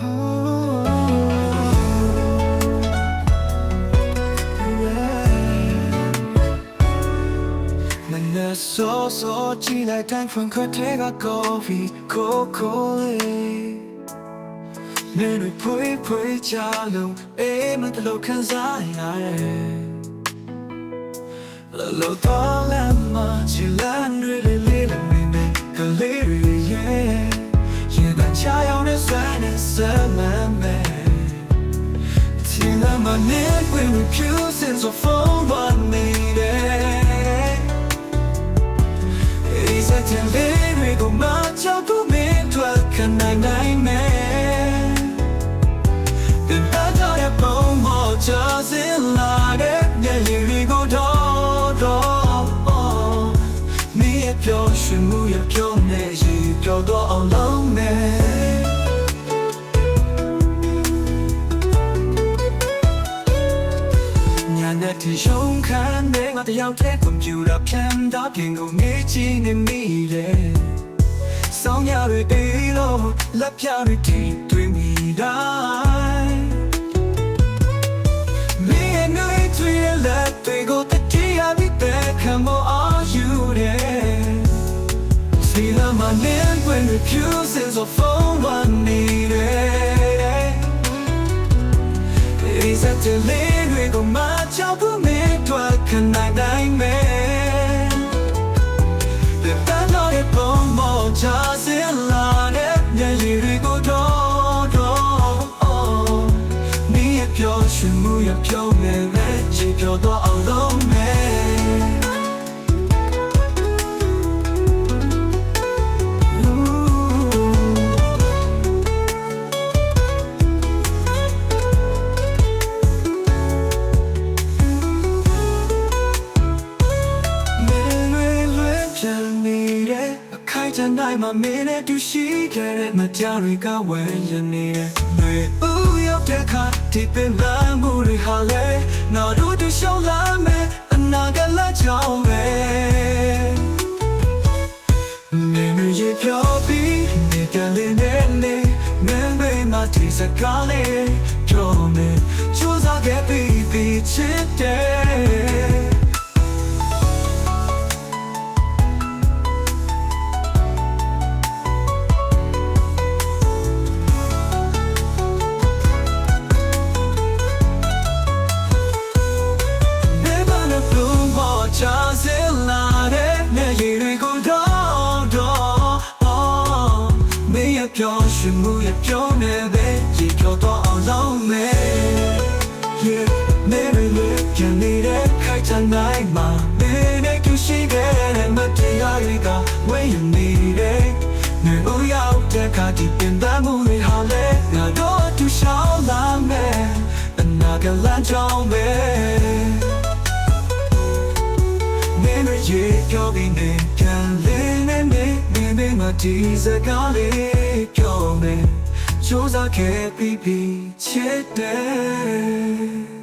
မနဲ့ဆိုဆိုကြည့်လိုက်တိုင်းဖွင့်ခွက်ထဲက coffee cocoa နေရဖွေးဖွေးချလို့အေးမတလို့ခံစားရတယ်လောလောတော်လ ချီလမ်းမှာနေခွင့် refusing so phone one needed Is it in baby go much up to me to a can I nine man Then I thought that bone more just in like it Yeah you go do do Me a pure she move your pure ne you pure do alone me ညာနဲ့တီရှုံးခံနေငါတယောက်တည်းကွန်ပျူတာဖြန်တာပြင်ကိုငေးချီနေမိတယ်ဆောင်းရတွေတေးလို့လက်ပြတွေတီတွေ့မိတိုင်းမင်းရဲ့နှွေးထွေးလက်တွေကိုတတိယပြီးတဲ့ခံမအားယူတယ် See the money when refuses of phone one needed Is that the lane we pure shimu ya pure me me Ji pure do alone me မင်းလွယ်လွယ်ပြန်နေတဲ့အခိုင်အတန့်တိုင်းမှာမင်းနဲ့တူရှိခဲ့တဲ့မတရားတွေကဝဲရနေတယ်။တွေဦးရောက်တဲ့အခါဒီပင်ပ နေမရပြောပြီးနေကလေးနဲ့နေမင်းဘေးမှာဒီစကားလေး Me ya pyo shi mu ya pyo ne de Ji pyo do on long me Yeah Me me me can need it kai chan nai ma Me ne tu shi ge ne ma ti ya ri ga when you need it နေဦးရောက်တဲ့ခါဒီပင်သားမှုတွေဟာလေငါတို့အတူရှောင်းလာမယ်အနာကလမ်းကြောင်းပဲနေမရေပြောပြီးနေပြန်လေးနေနေ နေနေမဒီစကားလေးပြောနေစူးစမ်းခဲ့ပြီးပြီးချစ်တယ်